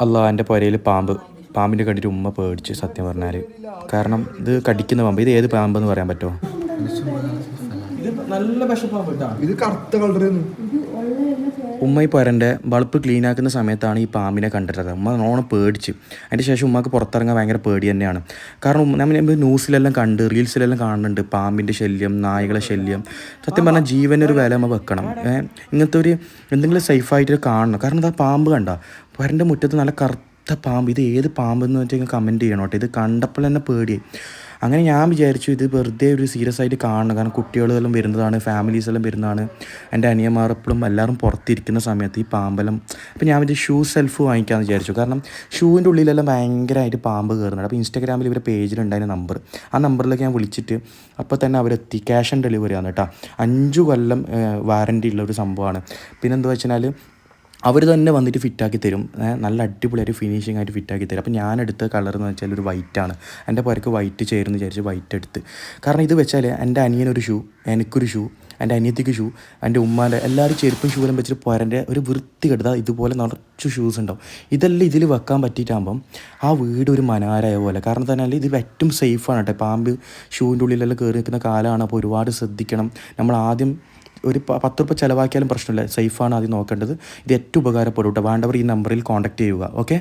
അല്ല എന്റെ പുരയിൽ പാമ്പ് പാമ്പിന്റെ കണ്ടിട്ട് ഉമ്മ പേടിച്ച് സത്യം പറഞ്ഞാൽ കാരണം ഇത് കടിക്കുന്ന പാമ്പ്. ഇത് ഏത് പാമ്പെന്ന് പറയാൻ പറ്റുമോ? ഇത് നല്ല വിഷപ്പാമ്പ് ഇത് കറുത്ത കളറായിരുന്നു ഉമ്മ ഈ പരന്റെ ബൾബ് ക്ലീനാക്കുന്ന സമയത്താണ് ഈ പാമ്പിനെ കണ്ടിട്ടത് ഉമ്മ നല്ലോണം പേടിച്ച്. അതിന്റെ ശേഷം ഉമ്മക്ക് പുറത്തിറങ്ങാൻ ഭയങ്കര പേടി തന്നെയാണ്. കാരണം നമ്മൾ ന്യൂസിലെല്ലാം കണ്ട് റീൽസിലെല്ലാം കാണുന്നുണ്ട് പാമ്പിന്റെ ശല്യം നായകളെ ശല്യം. സത്യം പറഞ്ഞാൽ ജീവനൊരു വില നമ്മൾ വെക്കണം. ഇങ്ങനത്തെ ഒരു എന്തെങ്കിലും സേഫായിട്ട് കാണണം. കാരണം ഇതാ പാമ്പ് കണ്ട. പരന്റെ മുറ്റത്ത് നല്ല കറുത്ത പാമ്പ്. ഇത് ഏത് പാമ്പെന്ന് വെച്ചാൽ കമന്റ് ചെയ്യണം കേട്ടോ. ഇത് കണ്ടപ്പോൾ തന്നെ പേടിയായി. അങ്ങനെ ഞാൻ വിചാരിച്ചു ഇത് വെറുതെ ഒരു സീരിയസ് ആയിട്ട് കാണണം. കാരണം കുട്ടികളെല്ലാം വരുന്നതാണ് ഫാമിലീസ് എല്ലാം വരുന്നതാണ്. എന്റെ അനിയന്മാർ എപ്പോഴും എല്ലാവരും പുറത്തിരിക്കുന്ന സമയത്ത് ഈ പാമ്പെല്ലാം അപ്പോൾ ഞാൻ വിചാരിച്ചു ഷൂ സെൽഫ് വാങ്ങിക്കാമെന്ന് വിചാരിച്ചു. കാരണം ഷൂവിന്റെ ഉള്ളിലെല്ലാം ഭയങ്കരമായിട്ട് പാമ്പ് കയറുന്നുണ്ട് അപ്പോൾ ഇൻസ്റ്റാഗ്രാമിൽ ഇവരുടെ പേജിലുണ്ടായിരുന്ന നമ്പർ ആ നമ്പറിലേക്ക് ഞാൻ വിളിച്ചിട്ട് അപ്പോൾ തന്നെ അവരെത്തി. ക്യാഷ് ഓൺ ഡെലിവറി ആണ് കേട്ടോ. അഞ്ച് കൊല്ലം വാറന്റി ഉള്ള ഒരു സംഭവമാണ്. പിന്നെന്താ വെച്ചാൽ അവർ തന്നെ വന്നിട്ട് ഫിറ്റാക്കി തരും. നല്ല അടിപൊളിയായിട്ട് ഫിനിഷിംഗ് ആയിട്ട് ഫിറ്റാക്കി തരും. അപ്പോൾ ഞാൻ എടുത്ത കളർ എന്ന് വെച്ചാൽ ഒരു വൈറ്റ് ആണ്. എന്റെ പുരക്ക് വൈറ്റ് ചേരുന്നു വിചാരിച്ച് വൈറ്റ് എടുത്ത്. കാരണം ഇത് വെച്ചാൽ എന്റെ അനിയനൊരു ഷൂ എനിക്കൊരു ഷൂ എന്റെ അനിയത്തിക്ക് ഷൂ എന്റെ ഉമ്മാന്റെ എല്ലാവരും ചെരുപ്പും ഷൂലും വെച്ചിട്ട് പുരന്റെ ഒരു വൃത്തി കെടുത്ത ഇതുപോലെ നിറച്ച് ഷൂസ് ഉണ്ടാവും. ഇതെല്ലാം ഇതിൽ വെക്കാൻ പറ്റിയിട്ടാകുമ്പം ആ വീട് ഒരു മനാരായ പോലെ. കാരണം തന്നെ ഇത് ഏറ്റവും സേഫാണ് കേട്ടോ. പാമ്പ് ഷൂവിന്റെ ഉള്ളിലെല്ലാം കയറി നിൽക്കുന്ന കാലമാണ്. അപ്പോൾ ഒരുപാട് ശ്രദ്ധിക്കണം. നമ്മൾ ആദ്യം ഒരു പത്ത് റുപ്യ ചിലവാക്കിയാലും പ്രശ്നമില്ല. സേഫാണ് ആദ്യം നോക്കേണ്ടത്. ഇത് ഏറ്റവും ഉപകാരപ്പെടും കേട്ടോ വേണ്ടവർ ഈ നമ്പറിൽ കോൺടാക്ട് ചെയ്യുക. ഓക്കെ